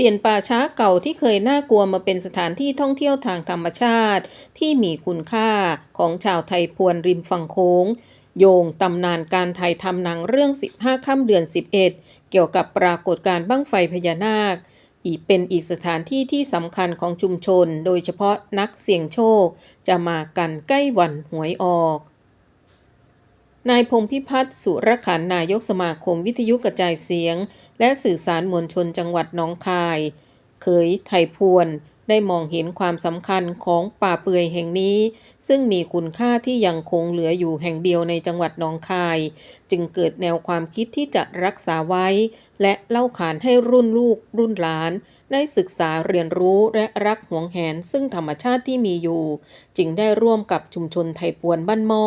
เปลี่ยนป่าช้าเก่าที่เคยน่ากลัวมาเป็นสถานที่ท่องเที่ยวทางธรรมชาติ ที่มีคุณค่าของชาวไทยพวนริมฝั่งโค้ง โยงตำนานการไทยทำหนังเรื่อง 15 ค่ำเดือน 11 เกี่ยวกับปรากฏการณ์บั้งไฟพญานาค อีกเป็นอีกสถานที่ที่สำคัญของชุมชน โดยเฉพาะนักเสี่ยงโชค จะมากันใกล้วันหวยออก นายพงพิพัฒน์สุรขันนายกสมาคมวิทยุกระจายเสียง และสื่อสารมวลชนจังหวัดหนองคาย เคยไทยพวน ได้มองเห็นความสำคัญของป่าเปื่อยแห่งนี้ ซึ่งมีคุณค่าที่ยังคงเหลืออยู่แห่งเดียวในจังหวัดหนองคาย จึงเกิดแนวความคิดที่จะรักษาไว้ และเล่าขานให้รุ่นลูกรุ่นหลาน ได้ศึกษาเรียนรู้และรักหวงแหนซึ่งธรรมชาติที่มีอยู่ จึงได้ร่วมกับชุมชนไทยปวนบ้านหม้อ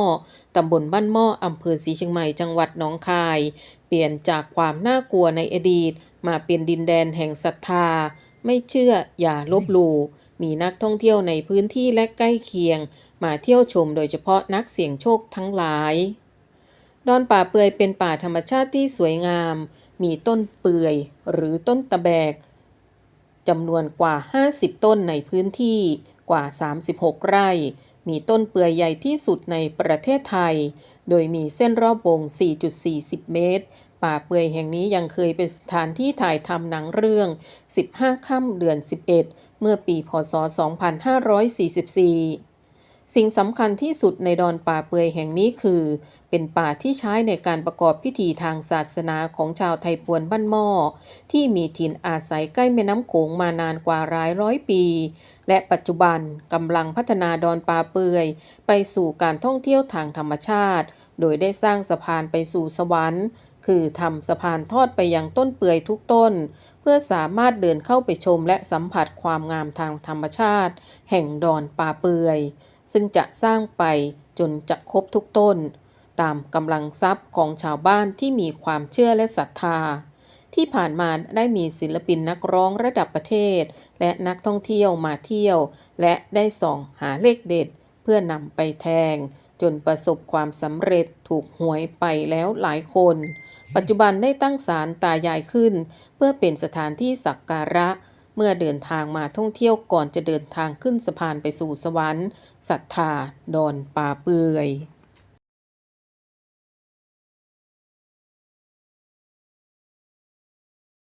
ตำบลบ้านหม้ออำเภอศรีเชียงใหม่จังหวัดหนองคาย เปลี่ยนจากความน่ากลัวในอดีต มาเป็นดินแดนแห่งศรัทธา ไม่เชื่ออย่าลบหลู่มีนักท่องเที่ยวในพื้นที่และใกล้เคียง มาเที่ยวชมโดยเฉพาะนักเสี่ยงโชคทั้งหลาย ดอนป่าเปื่อยเป็นป่าธรรมชาติที่สวยงาม มีต้นเปื่อยหรือต้นตะแบกจำนวนกว่า 50 ต้นในพื้นที่กว่า 36 ไร่ มีต้นเปื่อยใหญ่ที่สุดในประเทศไทย โดยมีเส้นรอบวง 4.40 เมตร ป่าเปื่อยแห่งนี้ยังเคยเป็นสถานที่ถ่ายทำหนังเรื่อง 15 ค่ำเดือน 11 เมื่อปี พศ 2544 สิ่งสำคัญที่สุดในดอนป่าเปื่อยแห่งนี้คือ เป็นป่าที่ใช้ในการประกอบพิธีทางศาสนาของชาวไทยพวนบ้านหม้อ ที่มีถิ่นอาศัยใกล้แม่น้ำโขงมานานกว่าหลายร้อยปี และปัจจุบันกำลังพัฒนาดอนป่าเปื่อย ไปสู่การท่องเที่ยวทางธรรมชาติ โดยได้สร้างสะพานไปสู่สวรรค์ คือทำสะพานทอดไปยังต้นเปื่อยทุกต้น เพื่อสามารถเดินเข้าไปชมและสัมผัสความงามทางธรรมชาติ แห่งดอนป่าเปื่อย ซึ่งจะสร้างไปจนจะครบทุกต้น ตามกำลังทรัพย์ของชาวบ้านที่มีความเชื่อและศรัทธา ที่ผ่านมาได้มีศิลปินนักร้องระดับประเทศ และนักท่องเที่ยวมาเที่ยว และได้ส่องหาเลขเด็ด เพื่อนำไปแทง จนประสบความสำเร็จถูกหวยไปแล้วหลายคน ปัจจุบันได้ตั้งศาลตายายขึ้น เพื่อเป็นสถานที่สักการะ เมื่อเดินทางมาท่องเที่ยวก่อนจะเดินทางขึ้นสะพานไปสู่สวรรค์ศรัทธาดอนป่าเปื่อย